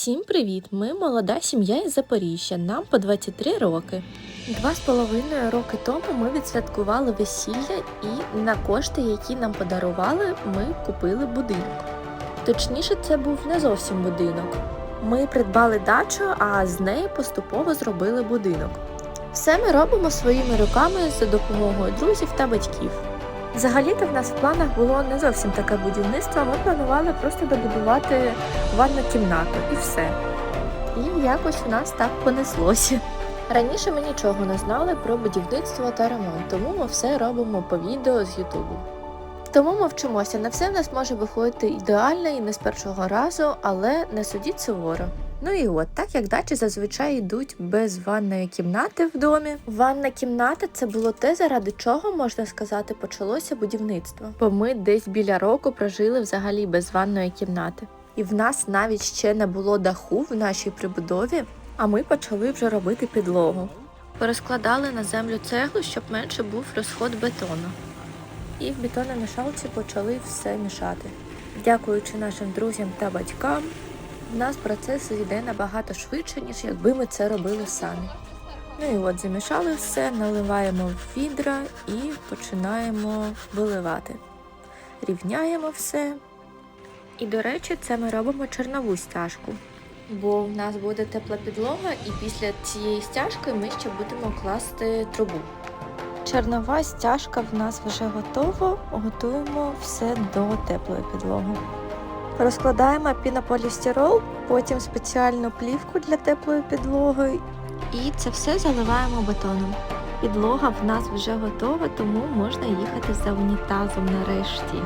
Всім привіт! Ми молода сім'я із Запоріжжя. Нам по 23 роки. Два з половиною роки тому ми відсвяткували весілля і на кошти, які нам подарували, ми купили будинок. Точніше, це був не зовсім будинок. Ми придбали дачу, а з неї поступово зробили будинок. Все ми робимо своїми руками за допомогою друзів та батьків. Взагалі-то в нас в планах було не зовсім таке будівництво. Ми планували просто добудувати ванну кімнату і все. І якось у нас так понеслося. Раніше ми нічого не знали про будівництво та ремонт, тому ми все робимо по відео з Ютубу. Тому ми вчимося, не все в нас може виходити ідеально і не з першого разу, але не судіть суворо. Ну і от, так як дачі зазвичай йдуть без ванної кімнати в домі. Ванна кімната це було те, заради чого, можна сказати, почалося будівництво. Бо ми десь біля року прожили взагалі без ванної кімнати. І в нас навіть ще не було даху в нашій прибудові, а ми почали вже робити підлогу. Порозкладали на землю цеглу, щоб менше був розход бетону. І в бетономішалці почали все мішати. Дякуючи нашим друзям та батькам, в нас процес йде набагато швидше, ніж якби ми це робили самі. Ну і от замішали все, наливаємо в відра і починаємо виливати. Рівняємо все. І, до речі, це ми робимо чернову стяжку. Бо в нас буде тепла підлога, і після цієї стяжки ми ще будемо класти трубу. Чернова стяжка в нас вже готова. Готуємо все до теплої підлоги. Розкладаємо пінополістирол, потім спеціальну плівку для теплої підлоги. І це все заливаємо бетоном. Підлога в нас вже готова, тому можна їхати за унітазом нарешті.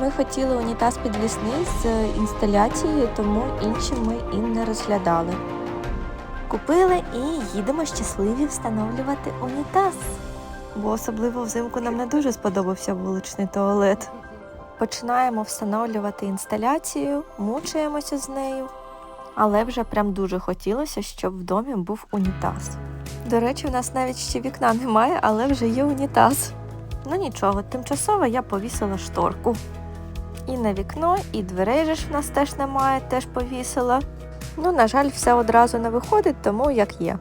Ми хотіли унітаз підвісний з інсталяцією, тому інші ми і не розглядали. Купили і їдемо щасливі встановлювати унітаз. Бо особливо взимку нам не дуже сподобався вуличний туалет. Починаємо встановлювати інсталяцію, мучаємося з нею, але вже прям дуже хотілося, щоб в домі був унітаз. До речі, у нас навіть ще вікна немає, але вже є унітаз. Ну нічого, тимчасово я повісила шторку. І на вікно, і дверей же ж в нас теж немає, теж повісила. Ну, на жаль, все одразу не виходить, тому як є.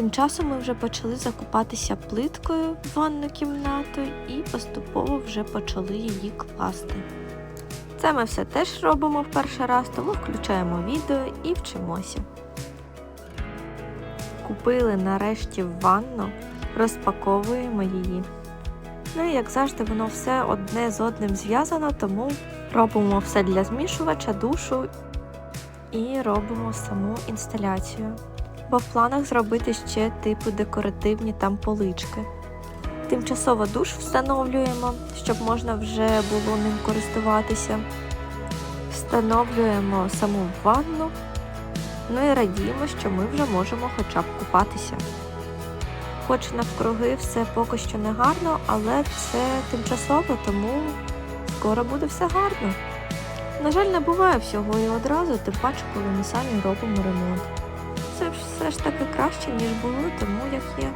Тим часом ми вже почали закупатися плиткою в ванну кімнату і поступово вже почали її класти. Це ми все теж робимо в перший раз, тому включаємо відео і вчимося. Купили нарешті ванну, розпаковуємо її. Ну і як завжди, воно все одне з одним зв'язано, тому робимо все для змішувача, душу і робимо саму інсталяцію бо в планах зробити ще типу декоративні там полички. Тимчасово душ встановлюємо, щоб можна вже було ним користуватися. Встановлюємо саму ванну, ну і радіємо, що ми вже можемо хоча б купатися. Хоч навкруги все поки що не гарно, але це тимчасово, тому скоро буде все гарно. На жаль, не буває всього і одразу, тим паче, коли ми самі робимо ремонт це все ж таки краще, ніж було, тому як є.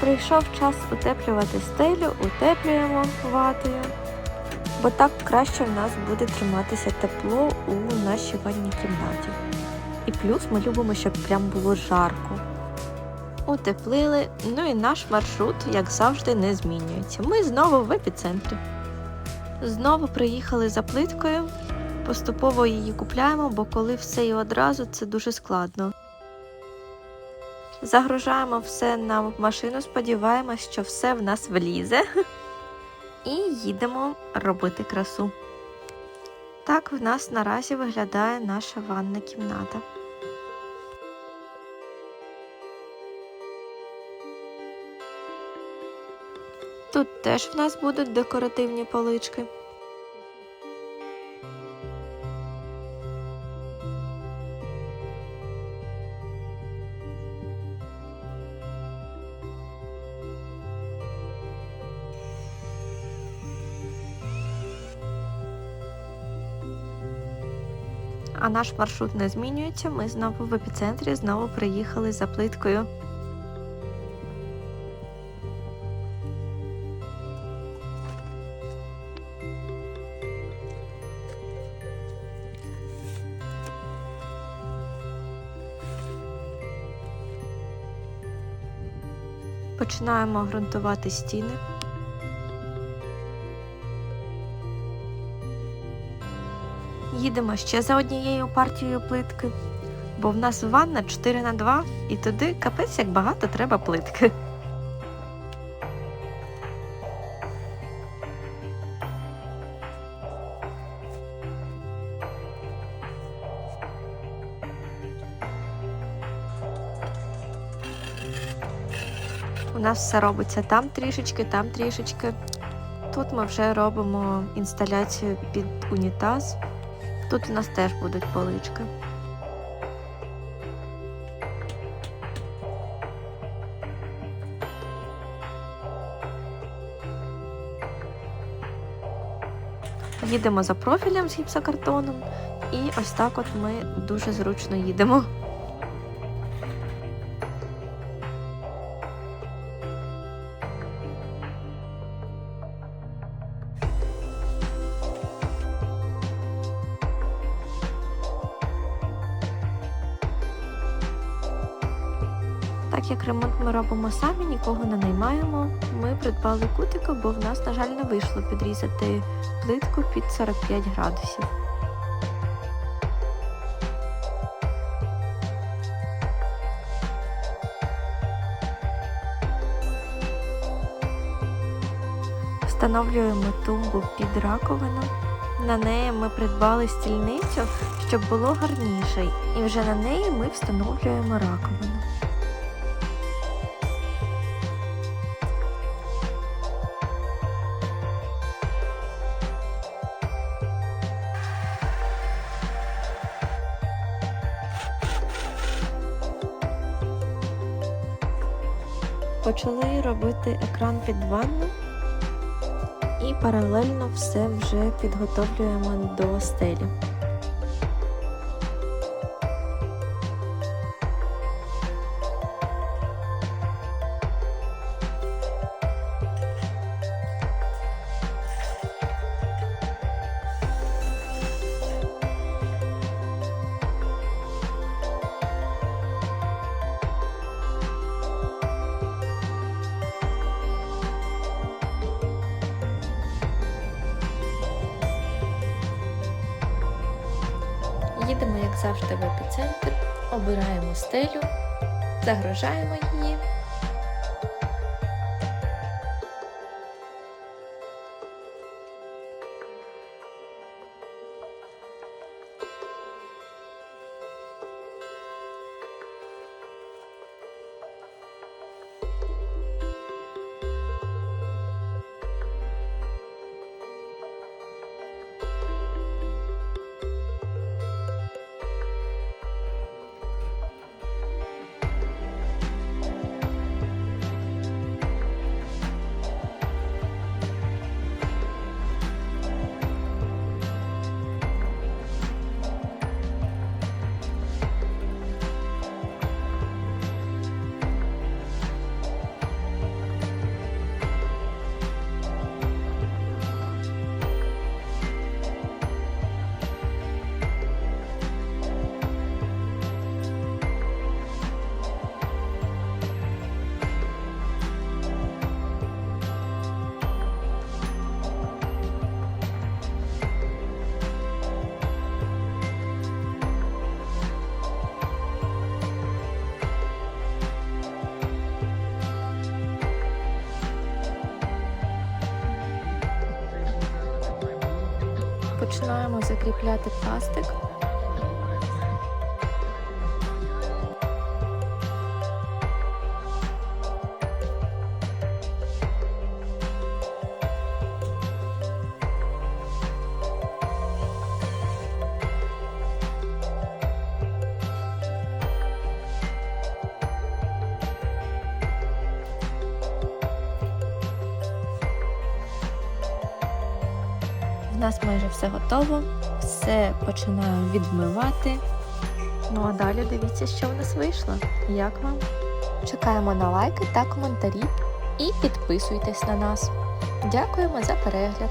Прийшов час утеплювати стелю, утеплюємо ватою, бо так краще в нас буде триматися тепло у нашій ванній кімнаті. І плюс ми любимо, щоб прям було жарко. Утеплили, ну і наш маршрут, як завжди, не змінюється. Ми знову в епіцентрі. Знову приїхали за плиткою. Поступово її купляємо, бо коли все і одразу, це дуже складно. Загружаємо все на машину, сподіваємось, що все в нас влізе. І їдемо робити красу. Так в нас наразі виглядає наша ванна кімната. Тут теж в нас будуть декоративні полички. а наш маршрут не змінюється. Ми знову в епіцентрі, знову приїхали за плиткою. Починаємо ґрунтувати стіни. Їдемо ще за однією партією плитки, бо в нас ванна 4 на 2 і туди капець як багато треба плитки. У нас все робиться там трішечки, там трішечки. Тут ми вже робимо інсталяцію під унітаз. Тут у нас теж будуть полички. Їдемо за профілем з гіпсокартоном, і ось так от ми дуже зручно їдемо. Робимо самі, нікого не наймаємо. Ми придбали кутика, бо в нас, на жаль, не вийшло підрізати плитку під 45 градусів. Встановлюємо тумбу під раковину. На неї ми придбали стільницю, щоб було гарніше, і вже на неї ми встановлюємо раковину. Почали робити екран під ванну і паралельно все вже підготовлюємо до стелі. Їдемо, як завжди, в епіцентр, обираємо стелю, загружаємо її. Починаємо закріпляти пластик. Нас майже все готово, все починаю відмивати. Ну а далі дивіться, що в нас вийшло. Як вам? Чекаємо на лайки та коментарі і підписуйтесь на нас. Дякуємо за перегляд!